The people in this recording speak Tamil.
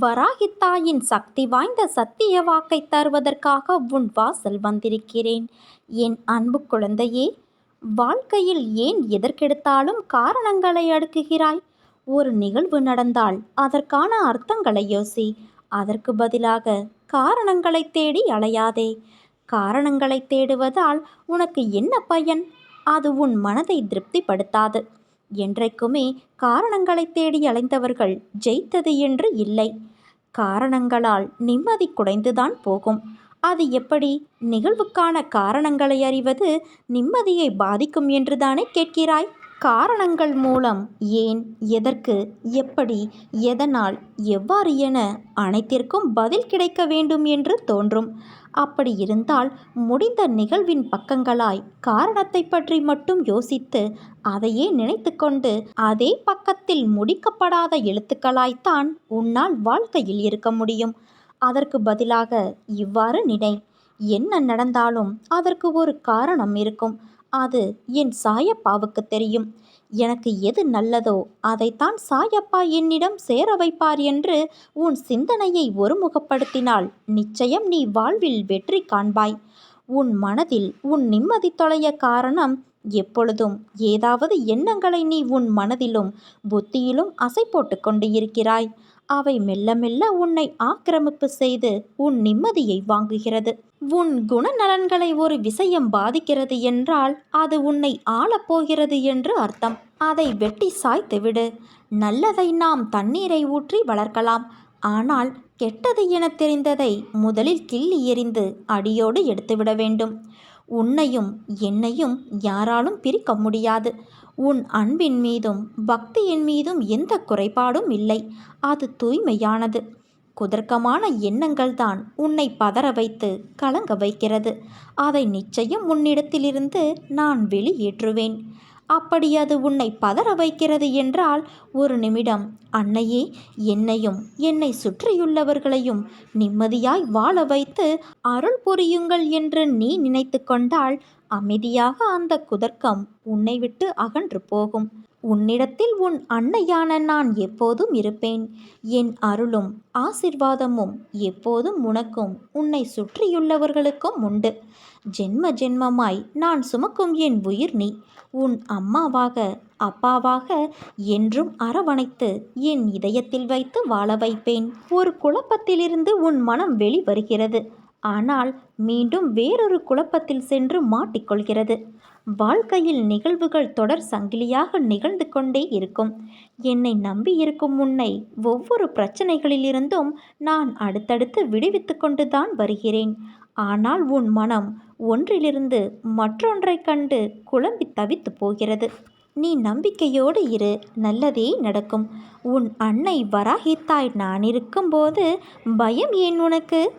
வராகித்தாயின் சக்தி வாய்ந்த சத்திய வாக்கை தருவதற்காக உன் வாசல் வந்திருக்கிறேன். என் அன்பு குழந்தையே வாழ்க்கையில் ஏன் எதற்கெடுத்தாலும் காரணங்களை அடுக்குகிறாய்? ஒரு நிகழ்வு நடந்தால் அதற்கான அர்த்தங்களை யோசி. அதற்கு பதிலாக காரணங்களை தேடி அலையாதே. காரணங்களை தேடுவதால் உனக்கு என்ன பயன்? அது உன் மனதை திருப்திப்படுத்தாது. என்றைக்குமே காரணங்களை தேடி அலைந்தவர்கள் ஜெயித்தது என்று இல்லை. காரணங்களால் நிம்மதி குடைந்துதான் போகும். அது எப்படி? நிகழ்வுக்கான காரணங்களை அறிவது நிம்மதியை பாதிக்கும் என்றுதானே கேட்கிறாய்? காரணங்கள் மூலம் ஏன் எதற்கு எப்படி எதனால் எவ்வாறு என அனைத்திற்கும் பதில் கிடைக்க வேண்டும் என்று தோன்றும். அப்படி இருந்தால் முடிந்த நிகழ்வின் பக்கங்களாய் காரணத்தை பற்றி மட்டும் யோசித்து அதையே நினைத்து கொண்டு அதே பக்கத்தில் முடிக்கப்படாத எழுத்துக்களாய்த்தான் உன்னால் வாழ்க்கையில் இருக்க முடியும். அதற்கு பதிலாக இவ்வாறு நினை. என்ன நடந்தாலும் அதற்கு ஒரு காரணம் இருக்கும். அது என் சாயப்பாவுக்கு தெரியும். எனக்கு எது நல்லதோ அதைத்தான் சாயப்பா என்னிடம் சேர வைப்பார் என்று உன் சிந்தனையை ஒருமுகப்படுத்தினால் நிச்சயம் நீ வாழ்வில் வெற்றி காண்பாய். உன் மனதில் உன் நிம்மதி தொலைய காரணம் எப்பொழுதும் ஏதாவது எண்ணங்களை நீ உன் மனதிலும் புத்தியிலும் அசை போட்டு கொண்டு இருக்கிறாய். அவை மெல்ல மெல்ல உன்னை ஆக்கிரமிப்பு செய்து உன் நிம்மதியை வாங்குகிறது. உன் குணநலன்களை ஒரு விஷயம் பாதிக்கிறது என்றால் அது உன்னை ஆளப்போகிறது என்று அர்த்தம். அதை வெட்டி சாய்த்து விடு. நல்லதை நாம் தண்ணீரை ஊற்றி வளர்க்கலாம். ஆனால் கெட்டது என தெரிந்ததை முதலில் கிள்ளி எறிந்து அடியோடு எடுத்துவிட வேண்டும். உன்னையும் என்னையும் யாராலும் பிரிக்க முடியாது. உன் அன்பின் மீதும் பக்தியின் மீதும் எந்த குறைபாடும் இல்லை. அது தூய்மையானது. குதர்க்கமான எண்ணங்கள்தான் உன்னை பதற வைத்து கலங்க வைக்கிறது. அதை நிச்சயம் உன்னிடத்திலிருந்து நான் வெளியேற்றுவேன். அப்படி அது உன்னை பதற வைக்கிறது என்றால் ஒரு நிமிடம் அன்னையே என்னையும் என்னை சுற்றியுள்ளவர்களையும் நிம்மதியாய் வாழ வைத்து அருள் புரியுங்கள் என்று நீ நினைத்து கொண்டால் அமைதியாக அந்த குதர்க்கம் உன்னை விட்டு அகன்று போகும். உன்னிடத்தில் உன் அன்னையான நான் எப்போதும் இருப்பேன். என் அருளும் ஆசிர்வாதமும் எப்போதும் உனக்கும் உன்னை சுற்றியுள்ளவர்களுக்கும் உண்டு. ஜென்ம ஜென்மமாய் நான் சுமக்கும் என் உயிர் நீ. உன் அம்மாவாக அப்பாவாக என்றும் அரவணைத்து என் இதயத்தில் வைத்து வாழ வைப்பேன். ஒரு குழப்பத்திலிருந்து உன் மனம் வெளிவருகிறது. ஆனால் மீண்டும் வேறொரு குழப்பத்தில் சென்று மாட்டிக்கொள்கிறது. வாழ்க்கையில் நிகழ்வுகள் தொடர் சங்கிலியாக நிகழ்ந்து கொண்டே இருக்கும். என்னை நம்பியிருக்கும் முன்னை உன்னை ஒவ்வொரு பிரச்சனைகளிலிருந்தும் நான் அடுத்தடுத்து விடுவித்து கொண்டுதான் வருகிறேன். ஆனால் உன் மனம் ஒன்றிலிருந்து மற்றொன்றைக் கண்டு குழம்பி தவித்து போகிறது. நீ நம்பிக்கையோடு இரு நல்லதே நடக்கும். உன் அன்னை வராகித்தாய் நான் இருக்கும்போது பயம் ஏன் உனக்கு?